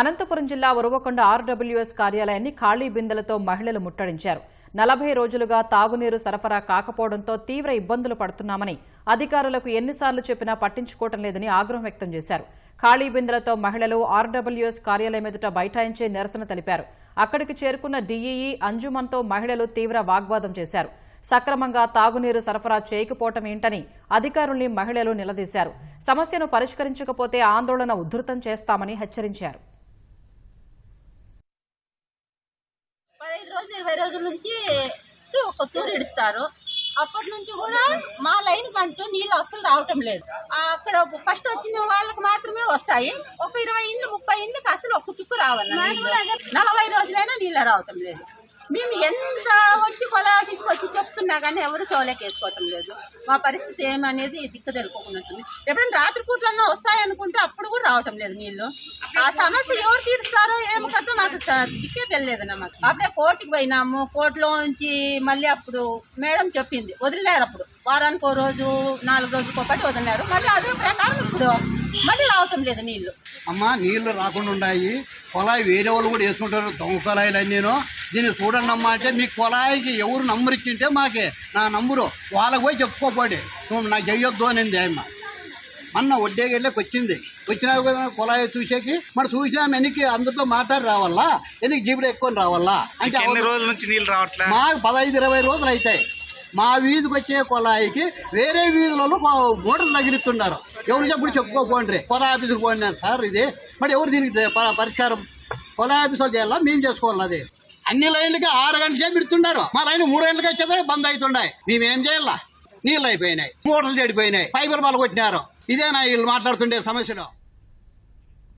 అనంతపురం జిల్లా ఉరవకొండ ఆర్డబ్ల్యూఎస్ కార్యాలయాన్ని ఖాళీ బిందెలతో మహిళలు ముట్టడించారు. నలభై రోజులుగా తాగునీరు సరఫరా కాకపోవడంతో తీవ్ర ఇబ్బందులు పడుతున్నామని అధికారులకు ఎన్నిసార్లు చెప్పినా పట్టించుకోవటం లేదని ఆగ్రహం వ్యక్తం చేశారు. ఖాళీ బిందెలతో మహిళలు ఆర్డబ్ల్యూఎస్ కార్యాలయం ఎదుట బైఠాయించే నిరసన తెలిపారు. అక్కడికి చేరుకున్న డీఈఈ అంజుమన్తో మహిళలు తీవ్ర వాగ్వాదం చేశారు. సక్రమంగా తాగునీరు సరఫరా చేయకపోవటం ఏంటని అధికారుల్ని మహిళలు నిలదీశారు. సమస్యను పరిష్కరించకపోతే ఆందోళన ఉధృతం చేస్తామని హెచ్చరించారు. పదహైదు రోజులు ఇరవై రోజుల నుంచి ఒక తూరు ఇడుస్తారు. అప్పటి నుంచి కూడా మా లైన్ కంటూ నీళ్ళు అస్సలు రావటం లేదు. అక్కడ ఫస్ట్ వచ్చిన వాళ్ళకి మాత్రమే వస్తాయి. ఒక ఇరవై ఇండ్లు ముప్పై ఇండ్లకి అసలు ఒక్క చుక్కు నీళ్ళు. నలభై రోజులైనా నీళ్ళు రావటం లేదు. మేము ఎంత వచ్చి కొలా తీసుకొచ్చి చెప్తున్నా కానీ ఎవరు చోలేకేసుకోవటం వేసుకోవటం లేదు. మా పరిస్థితి ఏమనేది దిక్కు తెలుపుకున్నట్టుంది ఎప్పుడైనా రాత్రిపూట్లన్నా వస్తాయనుకుంటే అప్పుడు కూడా రావటం లేదు నీళ్ళు ఆ సమస్య ఎవరు తీరుస్తారో ఏమో కదా మాకు దిక్కే తెలియదన్నా మాకు. అప్పుడే కోర్టుకి పోయినాము. కోర్టులో నుంచి మళ్ళీ అప్పుడు మేడం చెప్పింది. వదిలేరు అప్పుడు. వారానికి రోజు నాలుగు రోజులకు ఒకటి వదిలేరు మళ్ళీ అదే ప్రకారం ఇప్పుడు మళ్ళీ రావటం లేదు నీళ్ళు అమ్మ నీళ్ళు రాకుండా ఉన్నాయి కొలాయి వేరే వాళ్ళు కూడా వేసుకుంటారు. దొంగ కొలాయిలు నేను. దీన్ని చూడండి అమ్మా అంటే మీ కొలాయికి ఎవరు నంబర్ ఇచ్చింటే మాకే. నా నంబరు వాళ్ళకి పోయి చెప్పుకోపోండి. నువ్వు నాకు చెయ్యొద్దు అనింది అమ్మ అన్న వడ్డేకెళ్ళకి వచ్చింది. వచ్చినా కూడా కొలాయి చూసేకి మరి చూసినా వెనక్కి అందరితో మాట్లాడి రావాలా? వెనక్కి జీబులు ఎక్కువ రావాలా? అంటే ఎన్ని రోజుల నుంచి నీళ్ళు రావట్లే? మాకు పదహైదు ఇరవై రోజులు అవుతాయి మా వీధికి వచ్చే కొలాయికి వేరే వీధులలో మోటార్లు తగిలిస్తున్నారు. ఎవరు చెప్పుడు చెప్పుకోపోండి. కొలా ఆఫీస్కి పోండి సార్ ఇది మరి ఎవరు దీనికి ప- పరిష్కారం? కొలా ఆఫీసులో చేయాలా? మేము చేసుకోవాలి అది? అన్ని లైన్లకి ఆరు గంటలకే పెడుతున్నారు మా లైన్ మూడు గంటలకి వచ్చేదే బంద్ అవుతున్నాయి మేమేం చేయాలా? నీళ్ళు అయిపోయినాయి. మోటార్లు చెడిపోయినాయి. ఫైబర్ బాల్ కొట్టినారు. ఇదేనా వీళ్ళు మాట్లాడుతుండే సమస్యలు?